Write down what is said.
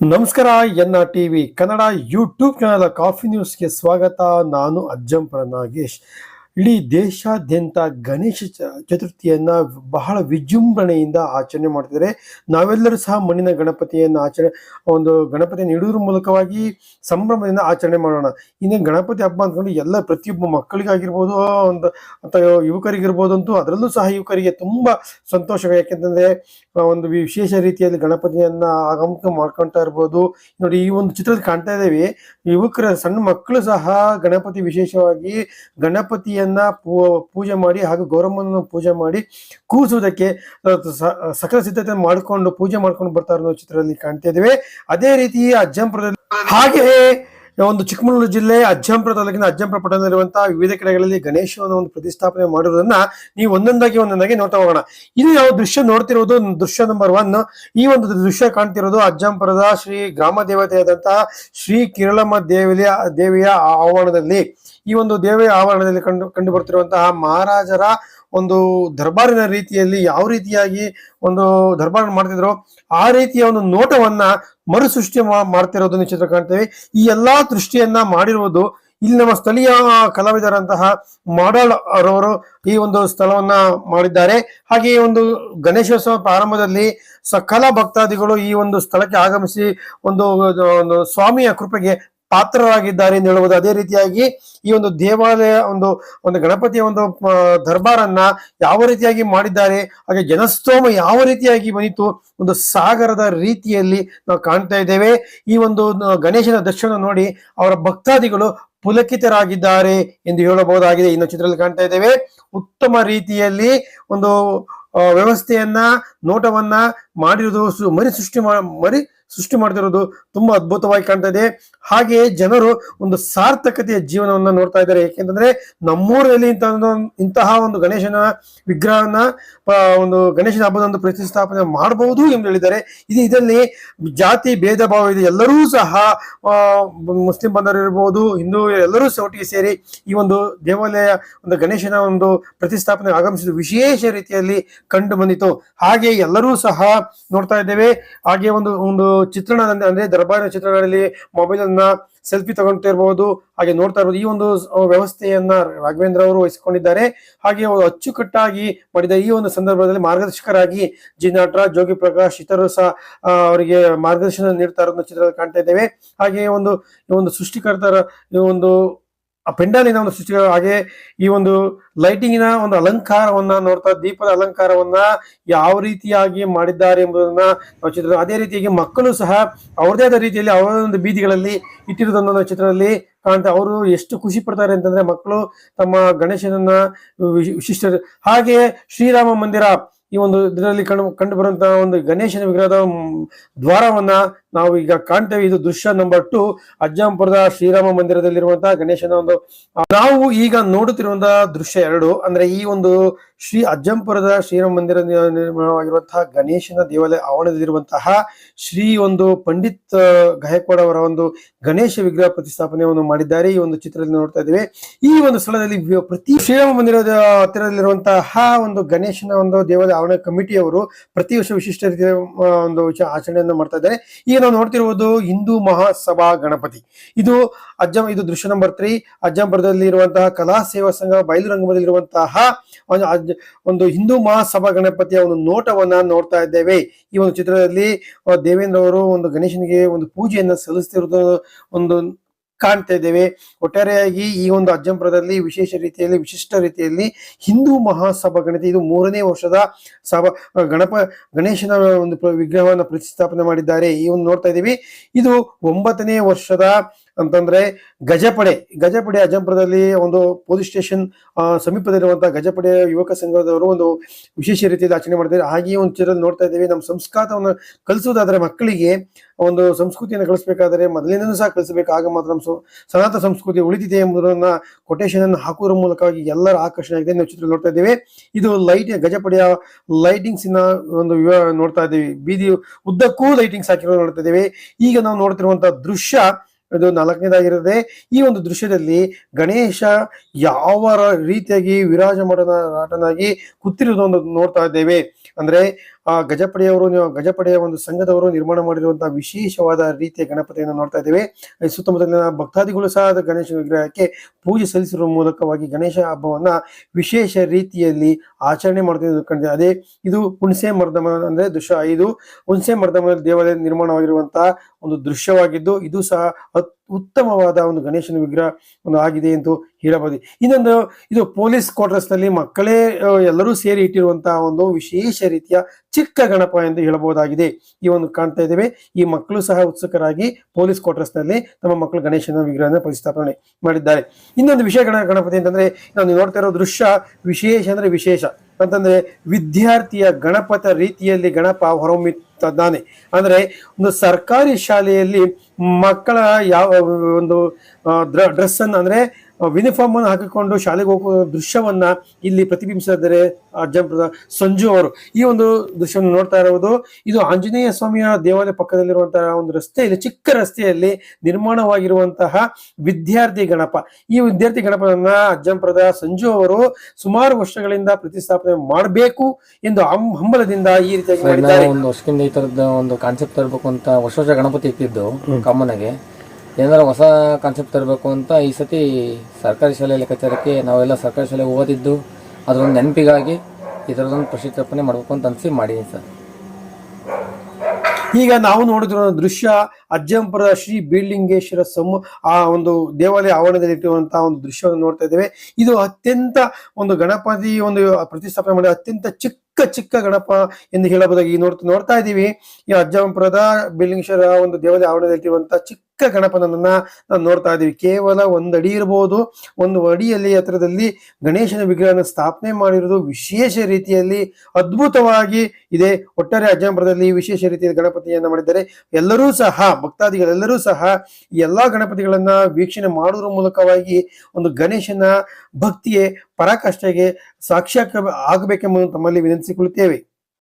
ನಮಸ್ಕಾರ N R TV Kannada YouTube channel coffee ನ್ಯೂಸ್ಗೆ ಸ್ವಾಗತ. ನಾನು ಅಜ್ಜಂಪರ ನಾಗೇಶ್ ಇಡೀ ದೇಶಾದ್ಯಂತ ಗಣೇಶ ಚತುರ್ಥಿಯನ್ನ ಬಹಳ ವಿಜೃಂಭಣೆಯಿಂದ ಆಚರಣೆ ಮಾಡ್ತಿದ್ದಾರೆ. ನಾವೆಲ್ಲರೂ ಸಹ ಮಣ್ಣಿನ ಗಣಪತಿಯನ್ನು ಆಚರಣೆ, ಒಂದು ಗಣಪತಿಯನ್ನು ಇಡುವುದ್ರ ಮೂಲಕವಾಗಿ ಸಂಭ್ರಮದಿಂದ ಆಚರಣೆ ಮಾಡೋಣ. ಇನ್ನು ಗಣಪತಿ ಹಬ್ಬ ಅಂದ್ಕೊಂಡು ಎಲ್ಲ ಪ್ರತಿಯೊಬ್ಬ ಮಕ್ಕಳಿಗಾಗಿರ್ಬೋದು, ಒಂದು, ಅಥವಾ ಯುವಕರಿಗಿರ್ಬೋದು ಅಂತೂ ಅದರಲ್ಲೂ ಸಹ ಯುವಕರಿಗೆ ತುಂಬ ಸಂತೋಷ. ಯಾಕೆಂತಂದ್ರೆ ಒಂದು ವಿಶೇಷ ರೀತಿಯಲ್ಲಿ ಗಣಪತಿಯನ್ನ ಆಗಮಕ ಮಾಡ್ಕೊಂತಾ ಇರ್ಬೋದು. ನೋಡಿ, ಈ ಒಂದು ಚಿತ್ರದಲ್ಲಿ ಕಾಣ್ತಾ ಇದ್ದೇವೆ, ಯುವಕರ ಸಣ್ಣ ಮಕ್ಕಳು ಸಹ ಗಣಪತಿ ವಿಶೇಷವಾಗಿ ಗಣಪತಿಯನ್ನ ಪೂಜೆ ಮಾಡಿ ಹಾಗೂ ಗೌರಮ್ಮನ ಪೂಜೆ ಮಾಡಿ ಕೂಸುವುದಕ್ಕೆ ಸಕಲ ಸಿದ್ಧತೆ ಮಾಡಿಕೊಂಡು ಪೂಜೆ ಮಾಡ್ಕೊಂಡು ಬರ್ತಾ ಇರೋ ಚಿತ್ರದಲ್ಲಿ ಕಾಣ್ತಾ ಇದ್ದೇವೆ. ಅದೇ ರೀತಿ ಅಜ್ಜಂಪುರದಲ್ಲಿ ಹಾಗೆಯೇ ಒಂದು ಚಿಕ್ಕಮಗಳೂರು ಜಿಲ್ಲೆ ಅಜ್ಜಂಪುರ ತಾಲೂಕಿನ ಅಜ್ಜಂಪುರ ಪಟ್ಟಣದಲ್ಲಿರುವಂತಹ ವಿವಿಧ ಕಡೆಗಳಲ್ಲಿ ಗಣೇಶನ ಒಂದು ಪ್ರತಿಷ್ಠಾಪನೆ ಮಾಡಿರೋದನ್ನ ನೀವು ಒಂದೊಂದಾಗಿ ಒಂದೊಂದಾಗಿ ನೋಡ್ತಾ ಹೋಗೋಣ. ಇದು ಯಾವ ದೃಶ್ಯ ನೋಡ್ತಿರೋದು? ದೃಶ್ಯ ನಂಬರ್ ಒನ್ ಈ ಒಂದು ದೃಶ್ಯ ಕಾಣ್ತಿರೋದು ಅಜ್ಜಂಪುರದ ಶ್ರೀ ಗ್ರಾಮ ದೇವತೆಯಾದಂತಹ ಶ್ರೀ ಕಿರಳಮ್ಮ ದೇವಿಯ ದೇವಿಯ ಆವರಣದಲ್ಲಿ. ಈ ಒಂದು ದೇವಿಯ ಆವರಣದಲ್ಲಿ ಕಂಡು ಕಂಡು ಬರ್ತಿರುವಂತಹ ಮಹಾರಾಜರ ಒಂದು ದರ್ಬಾರಿನ ರೀತಿಯಲ್ಲಿ ಯಾವ ರೀತಿಯಾಗಿ ಒಂದು ದರ್ಬಾರ್ ಮಾಡ್ತಿದ್ರು ಆ ರೀತಿಯ ಒಂದು ನೋಟವನ್ನ ಮರುಸೃಷ್ಟಿ ಮಾಡ್ತಿರೋದನ್ನ ಚಿತ್ರ ಕಾಣ್ತೇವೆ. ಈ ಎಲ್ಲಾ ದೃಷ್ಟಿಯನ್ನ ಮಾಡಿರುವುದು ಇಲ್ಲಿ ನಮ್ಮ ಸ್ಥಳೀಯ ಕಲಾವಿದರಂತಹ ಮಾಡಾಳ್ ಅವರವರು ಈ ಒಂದು ಸ್ಥಳವನ್ನ ಮಾಡಿದ್ದಾರೆ. ಹಾಗೆ ಈ ಒಂದು ಗಣೇಶೋತ್ಸವ ಪ್ರಾರಂಭದಲ್ಲಿ ಸಕಲ ಭಕ್ತಾದಿಗಳು ಈ ಒಂದು ಸ್ಥಳಕ್ಕೆ ಆಗಮಿಸಿ ಒಂದು ಸ್ವಾಮಿಯ ಕೃಪೆಗೆ ಪಾತ್ರರಾಗಿದ್ದಾರೆ ಎಂದು ಹೇಳಬಹುದು ಅದೇ ರೀತಿಯಾಗಿ ಈ ಒಂದು ದೇವಾಲಯ ಒಂದು ಒಂದು ಗಣಪತಿಯ ಒಂದು ದರ್ಬಾರನ್ನ ಯಾವ ರೀತಿಯಾಗಿ ಮಾಡಿದ್ದಾರೆ, ಹಾಗೆ ಜನಸ್ತೋಮ ಯಾವ ರೀತಿಯಾಗಿ ಬನಿತು ಒಂದು ಸಾಗರದ ರೀತಿಯಲ್ಲಿ ನಾವು ಕಾಣ್ತಾ ಇದ್ದೇವೆ. ಈ ಒಂದು ಗಣೇಶನ ದರ್ಶನ ನೋಡಿ ಅವರ ಭಕ್ತಾದಿಗಳು ಪುಲಕಿತರಾಗಿದ್ದಾರೆ ಎಂದು ಹೇಳಬಹುದಾಗಿದೆ. ಇನ್ನು ಚಿತ್ರದಲ್ಲಿ ಕಾಣ್ತಾ ಇದ್ದೇವೆ. ಉತ್ತಮ ರೀತಿಯಲ್ಲಿ ಒಂದು ವ್ಯವಸ್ಥೆಯನ್ನ, ನೋಟವನ್ನ ಮಾಡಿರುವುದು ಮರಿ ಸೃಷ್ಟಿ ಮರಿ ಸೃಷ್ಟಿ ಮಾಡ್ತಿರೋದು ತುಂಬಾ ಅದ್ಭುತವಾಗಿ ಕಾಣ್ತಾ ಇದೆ. ಹಾಗೆಯೇ ಜನರು ಒಂದು ಸಾರ್ಥಕತೆಯ ಜೀವನವನ್ನ ನೋಡ್ತಾ ಇದ್ದಾರೆ. ಯಾಕೆಂತಂದ್ರೆ ನಮ್ಮೂರಲ್ಲಿ ಒಂದು- ಇಂತಹ ಒಂದು ಗಣೇಶನ ವಿಗ್ರಹನ ಒಂದು ಗಣೇಶನ ಹಬ್ಬದ ಒಂದು ಪ್ರತಿಷ್ಠಾಪನೆ ಮಾಡಬಹುದು ಎಂದು ಹೇಳಿದ್ದಾರೆ. ಇದು ಇದರಲ್ಲಿ ಜಾತಿ ಭೇದ ಭಾವ ಇದೆ. ಎಲ್ಲರೂ ಸಹ ಮುಸ್ಲಿಂ ಬಂಧರು ಇರಬಹುದು ಹಿಂದೂ ಎಲ್ಲರೂ ಒಟ್ಟಿಗೆ ಸೇರಿ ಈ ಒಂದು ದೇವಾಲಯ, ಒಂದು ಗಣೇಶನ ಒಂದು ಪ್ರತಿಷ್ಠಾಪನೆ ಆಗಮಿಸಿದ ವಿಶೇಷ ರೀತಿಯಲ್ಲಿ ಕಂಡು ಬಂದಿತು ಹಾಗೆ ಎಲ್ಲರೂ ಸಹ ನೋಡ್ತಾ ಇದ್ದೇವೆ. ಹಾಗೆ ಒಂದು ಒಂದು ಚಿತ್ರಣ ಅಂದ್ರೆ ದರ್ಬಾರಿನ ಚಿತ್ರಣಗಳಲ್ಲಿ ಮೊಬೈಲ್ ಅನ್ನ ಸೆಲ್ಫಿ ತಗೊಳ್ತಾ ಇರಬಹುದು ಹಾಗೆ ನೋಡ್ತಾ ಇರಬಹುದು ಈ ಒಂದು ವ್ಯವಸ್ಥೆಯನ್ನ ರಾಘವೇಂದ್ರ ಅವರು ವಹಿಸಿಕೊಂಡಿದ್ದಾರೆ. ಹಾಗೆ ಅವರು ಅಚ್ಚುಕಟ್ಟಾಗಿ ಮಾಡಿದ ಈ ಒಂದು ಸಂದರ್ಭದಲ್ಲಿ ಮಾರ್ಗದರ್ಶಕರಾಗಿ ಜಿ ನಟರಾಜ್, ಜೋಗಿ ಪ್ರಕಾಶ್ ಇತರರು ಸಹ ಅವರಿಗೆ ಮಾರ್ಗದರ್ಶನ ನೀಡ್ತಾ ಇರೋದನ್ನ ಚಿತ್ರದಲ್ಲಿ ಕಾಣ್ತಾ ಇದ್ದೇವೆ. ಹಾಗೆ ಒಂದು ಈ ಒಂದು ಸೃಷ್ಟಿಕರ್ತರ ಈ ಒಂದು ಆ ಪೆಂಡಾಲಿನ ಒಂದು ಸೃಷ್ಟಿಗಳು, ಹಾಗೆ ಈ ಒಂದು ಲೈಟಿಂಗಿನ ಒಂದು ಅಲಂಕಾರವನ್ನ ನೋಡ್ತಾ, ದೀಪದ ಅಲಂಕಾರವನ್ನ ಯಾವ ರೀತಿಯಾಗಿ ಮಾಡಿದ್ದಾರೆ ಎಂಬುದನ್ನ ನಾವು ಚಿತ್ರ, ಅದೇ ರೀತಿಯಾಗಿ ಮಕ್ಕಳು ಸಹ ಅವ್ರದೇ ಆದ ರೀತಿಯಲ್ಲಿ ಅವರ ಒಂದು ಬೀದಿಗಳಲ್ಲಿ ಇಟ್ಟಿರೋದನ್ನ ನಾವು ಚಿತ್ರದಲ್ಲಿ ಕಾಣ್ತಾ, ಅವರು ಎಷ್ಟು ಖುಷಿ ಪಡ್ತಾರೆ ಅಂತಂದ್ರೆ ಮಕ್ಕಳು ತಮ್ಮ ಗಣೇಶನನ್ನ ವಿಶ್- ವಿಶಿಷ್ಟ ಹಾಗೆ ಶ್ರೀರಾಮ ಮಂದಿರ, ಈ ಒಂದು ಇದರಲ್ಲಿ ಕಂಡು ಕಂಡು ಬರುವಂತಹ ಒಂದು ಗಣೇಶನ ವಿಗ್ರಹದ ದ್ವಾರವನ್ನ ನಾವು ಈಗ ಕಾಣ್ತೇವೆ ಇದು ದೃಶ್ಯ ನಂಬರ್ ಟು. ಅಜ್ಜಂಪುರದ ಶ್ರೀರಾಮ ಮಂದಿರದಲ್ಲಿರುವಂತಹ ಗಣೇಶನ ಒಂದು ನಾವು ಈಗ ನೋಡುತ್ತಿರುವಂತಹ ದೃಶ್ಯ ಎರಡು, ಅಂದ್ರೆ ಈ ಒಂದು ಶ್ರೀ ಅಜ್ಜಂಪುರದ ಶ್ರೀರಾಮ ಮಂದಿರ ನಿರ್ಮಾಣವಾಗಿರುವಂತಹ ಗಣೇಶನ ದೇವಾಲಯ ಆವರಣದಲ್ಲಿರುವಂತಹ ಶ್ರೀ ಒಂದು ಪಂಡಿತ್ ಗಾಯಕ್ವಾಡ್ ಅವರ ಒಂದು ಗಣೇಶ ವಿಗ್ರಹ ಪ್ರತಿಷ್ಠಾಪನೆಯನ್ನು ಮಾಡಿದ್ದಾರೆ. ಈ ಒಂದು ಚಿತ್ರದಲ್ಲಿ ನೋಡ್ತಾ ಇದ್ದೇವೆ. ಈ ಒಂದು ಸ್ಥಳದಲ್ಲಿ ಪ್ರತಿ ಶ್ರೀರಾಮ ಮಂದಿರದ ಹತ್ತಿರದಲ್ಲಿರುವಂತಹ ಒಂದು ಗಣೇಶನ ಒಂದು ದೇವಾಲಯ ಆವರಣ ಕಮಿಟಿಯವರು ಪ್ರತಿ ವರ್ಷ ವಿಶಿಷ್ಟ ರೀತಿಯ ಒಂದು ಆಚರಣೆಯನ್ನು ಮಾಡ್ತಾ ಇದ್ದಾರೆ. ಈಗ ನಾವು ನೋಡ್ತಿರುವುದು ಹಿಂದೂ ಮಹಾಸಭಾ ಗಣಪತಿ. ಇದು ಅಜ್ಜಂ, ಇದು ದೃಶ್ಯ ನಂಬರ್ ತ್ರೀ. ಅಜ್ಜಂಪುರದಲ್ಲಿ ಇರುವಂತಹ ಕಲಾ ಸೇವಾ ಸಂಘ ಬಯಲು ಒಂದು ಅಜ್ಜ- ಒಂದು ಹಿಂದೂ ಮಹಾಸಭಾ ಗಣಪತಿಯ ಒಂದು ನೋಟವನ್ನ ನೋಡ್ತಾ ಇದ್ದೇವೆ. ಈ ಒಂದು ಚಿತ್ರದಲ್ಲಿ ದೇವೇಂದ್ರ ಅವರು ಒಂದು ಗಣೇಶನಿಗೆ ಒಂದು ಪೂಜೆಯನ್ನು ಸಲ್ಲಿಸ್ತಿರೋದು ಒಂದು ಕಾಣ್ತಾ ಇದ್ದೇವೆ. ಒಟ್ಟಾರೆಯಾಗಿ ಈ ಒಂದು ಅಜ್ಜಂಪುರದಲ್ಲಿ ವಿಶೇಷ ರೀತಿಯಲ್ಲಿ, ವಿಶಿಷ್ಟ ರೀತಿಯಲ್ಲಿ ಹಿಂದೂ ಮಹಾಸಭಾ ಗಣತಿ, ಇದು ಮೂರನೇ ವರ್ಷದ ಸಭಾ ಗಣಪ, ಗಣೇಶನ ಒಂದು ವಿಗ್ರಹವನ್ನು ಪ್ರತಿಷ್ಠಾಪನೆ ಮಾಡಿದ್ದಾರೆ. ಈ ಒಂದು ನೋಡ್ತಾ ಇದ್ದೀವಿ. ಇದು ಒಂಬತ್ತನೇ ವರ್ಷದ ಅಂತಂದ್ರೆ ಗಜಪಡೆ ಗಜಪಡೆ ಅಜ್ಜಂಪುರದಲ್ಲಿ ಒಂದು ಪೊಲೀಸ್ ಸ್ಟೇಷನ್ ಸಮೀಪದಲ್ಲಿರುವಂತಹ ಗಜಪಡೆ ಯುವಕ ಸಂಘದವರು ಒಂದು ವಿಶೇಷ ರೀತಿಯಲ್ಲಿ ಆಚರಣೆ ಮಾಡಿದ್ದಾರೆ ಹಾಗೆಯೇ ಒಂದು ಚಿತ್ರದಲ್ಲಿ ನೋಡ್ತಾ ಇದ್ದೇವೆ, ನಮ್ಮ ಸಂಸ್ಕಾರವನ್ನು ಕಲಿಸುವುದಾದ್ರೆ ಮಕ್ಕಳಿಗೆ ಒಂದು ಸಂಸ್ಕೃತಿಯನ್ನು ಕಲಿಸಬೇಕಾದರೆ ಮೊದಲಿನಿಂದ ಸಹ ಕಲಿಸಬೇಕು. ಆಗ ಮಾತ್ರ ನಮ್ಮ ಸನಾತನ ಸಂಸ್ಕೃತಿ ಉಳಿದಿದೆ ಎಂಬುದನ್ನ ಕೊಟೇಶನ್ ಅನ್ನು ಹಾಕುವುದರ ಮೂಲಕವಾಗಿ ಎಲ್ಲರ ಆಕರ್ಷಣೆ ಆಗಿದೆ ನಾವು ಚಿತ್ರ ನೋಡ್ತಾ ಇದ್ದೇವೆ. ಇದು ಲೈಟ್ ಗಜಪಡೆಯ ಲೈಟಿಂಗ್ಸ್ನ ಒಂದು ನೋಡ್ತಾ ಇದ್ದೀವಿ. ಬೀದಿ ಉದ್ದಕ್ಕೂ ಲೈಟಿಂಗ್ಸ್ ಹಾಕಿರೋ ನೋಡ್ತಾ ಇದ್ದೇವೆ. ಈಗ ನಾವು ನೋಡ್ತಿರುವಂತಹ ದೃಶ್ಯ ಇದು ನಾಲ್ಕನೇದಾಗಿರುತ್ತೆ. ಈ ಒಂದು ದೃಶ್ಯದಲ್ಲಿ ಗಣೇಶ ಯಾವ ರೀತಿಯಾಗಿ ವಿರಾಜಮಾಡನಾಗಿ ಕೂತಿರೋದನ್ನು ನೋಡ್ತಾ ಇದ್ದೇವೆ. ಅಂದ್ರೆ ಆ ಗಜಪಡೆಯವರು ಗಜಪಡೆಯ ಒಂದು ಸಂಘದವರು ನಿರ್ಮಾಣ ಮಾಡಿರುವಂತಹ ವಿಶೇಷವಾದ ರೀತಿಯ ಗಣಪತಿಯನ್ನು ನೋಡ್ತಾ ಇದ್ದೇವೆ. ಸುತ್ತಮುತ್ತಲಿನ ಭಕ್ತಾದಿಗಳು ಸಹ ಗಣೇಶ ವಿಗ್ರಹಕ್ಕೆ ಪೂಜೆ ಸಲ್ಲಿಸಿರುವ ಮೂಲಕವಾಗಿ ಗಣೇಶ ಹಬ್ಬವನ್ನ ವಿಶೇಷ ರೀತಿಯಲ್ಲಿ ಆಚರಣೆ ಮಾಡ್ತಿದ್ದು ಕಂಡಿದೆ. ಅದೇ ಇದು ಹುಣಸೆ ಮರ್ದಮ ಅಂದ್ರೆ ದೃಶ್ಯ ಐದು. ಹುಣಸೆ ಮರ್ದಮ ದೇವಾಲಯ ನಿರ್ಮಾಣವಾಗಿರುವಂತಹ ಒಂದು ದೃಶ್ಯವಾಗಿದ್ದು, ಇದು ಸಹ ಉತ್ತಮವಾದ ಒಂದು ಗಣೇಶನ ವಿಗ್ರಹ ಒಂದು ಆಗಿದೆ ಎಂದು ಹೇಳಬಹುದು ಇನ್ನೊಂದು, ಇದು ಪೊಲೀಸ್ ಕ್ವಾರ್ಟರ್ಸ್ನಲ್ಲಿ ಮಕ್ಕಳೇ ಎಲ್ಲರೂ ಸೇರಿ ಇಟ್ಟಿರುವಂತಹ ಒಂದು ವಿಶೇಷ ರೀತಿಯ ಚಿಕ್ಕ ಗಣಪ ಎಂದು ಹೇಳಬಹುದಾಗಿದೆ. ಈ ಒಂದು ಕಾಣ್ತಾ ಇದ್ದೇವೆ. ಈ ಮಕ್ಕಳು ಸಹ ಉತ್ಸುಕರಾಗಿ ಪೊಲೀಸ್ ಕ್ವಾರ್ಟರ್ಸ್ನಲ್ಲಿ ತಮ್ಮ ಮಕ್ಕಳು ಗಣೇಶನ ವಿಗ್ರಹನ ಪ್ರತಿಷ್ಠಾಪನೆ ಮಾಡಿದ್ದಾರೆ. ಇನ್ನೊಂದು ವಿಷಯ ಗಣ, ಗಣಪತಿ ಅಂತಂದ್ರೆ, ನಾನು ನೋಡ್ತಾ ಇರೋ ದೃಶ್ಯ ವಿಶೇಷ ಅಂದ್ರೆ ವಿಶೇಷ. ಅಂತಂದ್ರೆ ವಿದ್ಯಾರ್ಥಿಯ ಗಣಪತ ರೀತಿಯಲ್ಲಿ ಗಣಪ ಹೊರಹೊಮ್ಮಿದ್ದಾನೆ. ಅಂದ್ರೆ ಒಂದು ಸರ್ಕಾರಿ ಶಾಲೆಯಲ್ಲಿ ಮಕ್ಕಳ ಯಾವ ಒಂದು ಡ್ರೆಸ್ಸನ್ನು ಅಂದ್ರೆ ಯೂನಿಫಾರ್ಮ್ ಅನ್ನು ಹಾಕಿಕೊಂಡು ಶಾಲೆಗೆ ಹೋಗುವ ದೃಶ್ಯವನ್ನ ಇಲ್ಲಿ ಪ್ರತಿಬಿಂಬಿಸಿದ್ದಾರೆ ಅಜ್ಜಂಪುರದ ಸಂಜು ಅವರು. ಈ ಒಂದು ದೃಶ್ಯವನ್ನು ನೋಡ್ತಾ ಇರುವುದು ಇದು ಆಂಜನೇಯ ಸ್ವಾಮಿಯ ದೇವಾಲಯ ಪಕ್ಕದಲ್ಲಿರುವಂತಹ ಒಂದು ರಸ್ತೆಯಲ್ಲಿ ಚಿಕ್ಕ ರಸ್ತೆಯಲ್ಲಿ ನಿರ್ಮಾಣವಾಗಿರುವಂತಹ ವಿದ್ಯಾರ್ಥಿ ಗಣಪ. ಈ ವಿದ್ಯಾರ್ಥಿ ಗಣಪನನ್ನ ಅಜ್ಜಂಪುರದ ಸಂಜು ಅವರು ಸುಮಾರು ವರ್ಷಗಳಿಂದ ಪ್ರತಿಷ್ಠಾಪನೆ ಮಾಡಬೇಕು ಎಂದು ಹಂಬಲದಿಂದ ಈ ರೀತಿಯಾಗಿ ಮಾಡಿದ್ದಾರೆ. ಒಂದು ವರ್ಷದಿಂದ ಈ ತರದ ಒಂದು ಕಾನ್ಸೆಪ್ಟ್ ತರಬೇಕು ಅಂತ ವರ್ಷ ವರ್ಷ ಗಣಪತಿ ಇಟ್ಟಿದ್ದು ಕಾಮನ್ಗೆ ಏನಾರ ಹೊಸ ಕಾನ್ಸೆಪ್ಟ್ ತರಬೇಕು ಅಂತ ಈ ಸತಿ ಸರ್ಕಾರಿ ಶಾಲೆ ಲೆಕ್ಕಾಚಾರಕ್ಕೆ ನಾವೆಲ್ಲ ಸರ್ಕಾರಿ ಶಾಲೆ ಓದಿದ್ದು ಅದರೊಂದು ನೆನಪಿಗಾಗಿ ಈ ಥರದೊಂದು ಪ್ರತಿಷ್ಠಾಪನೆ ಮಾಡಬೇಕು ಅಂತ ಅನಿಸಿ ಮಾಡಿದ್ದೀನಿ ಸರ್. ಈಗ ನಾವು ನೋಡಿದ್ರ ದೃಶ್ಯ ಅಜ್ಜಂಪುರ ಶ್ರೀ ಬೀಳ್ಲಿಂಗೇಶ್ವರ ಸಮ ಆ ಒಂದು ದೇವಾಲಯ ಆವರಣದಲ್ಲಿ ಇಟ್ಟಿರುವಂತಹ ಒಂದು ದೃಶ್ಯವನ್ನು ನೋಡ್ತಾ ಇದ್ದೇವೆ. ಇದು ಅತ್ಯಂತ ಒಂದು ಗಣಪತಿ ಒಂದು ಪ್ರತಿಷ್ಠಾಪನೆ ಮಾಡಿ ಅತ್ಯಂತ ಚಿಕ್ಕ ಚಿಕ್ಕ ಚಿಕ್ಕ ಗಣಪ ಎಂದು ಹೇಳಬಹುದಾಗಿ ನೋಡ್ತಾ ನೋಡ್ತಾ ಇದ್ದೀವಿ. ಈ ಅಜ್ಜಂಪುರದ ಬೀಳ್ಲಿಂಗೇಶ್ವರ ಒಂದು ದೇವದ ಆವರಣದಲ್ಲಿ ಇರುವಂತಹ ಚಿಕ್ಕ ಗಣಪನನ್ನ ನಾವು ನೋಡ್ತಾ ಇದ್ದೀವಿ. ಕೇವಲ ಒಂದು ಅಡಿ ಇರಬಹುದು ಒಂದು ಅಡಿಯಲ್ಲಿ ಎತ್ತರದಲ್ಲಿ ಗಣೇಶನ ವಿಗ್ರಹನ ಸ್ಥಾಪನೆ ಮಾಡಿರುವುದು ವಿಶೇಷ ರೀತಿಯಲ್ಲಿ ಅದ್ಭುತವಾಗಿ ಇದೆ. ಒಟ್ಟಾರೆ ಅಜ್ಜಂಪುರದಲ್ಲಿ ವಿಶೇಷ ರೀತಿಯ ಗಣಪತಿಯನ್ನು ಮಾಡಿದ್ದಾರೆ. ಎಲ್ಲರೂ ಸಹ, ಭಕ್ತಾದಿಗಳೆಲ್ಲರೂ ಸಹ ಎಲ್ಲಾ ಗಣಪತಿಗಳನ್ನ ವೀಕ್ಷಣೆ ಮಾಡುವುದರ ಮೂಲಕವಾಗಿ ಒಂದು ಗಣೇಶನ ಭಕ್ತಿಯೇ ಪರಾಕಾಷ್ಠೆಗೆ ಸಾಕ್ಷ್ಯ ಆಗಬೇಕೆಂಬುದನ್ನು ತಮ್ಮಲ್ಲಿ ವಿನಂತಿಸಿಕೊಳ್ಳುತ್ತೇವೆ.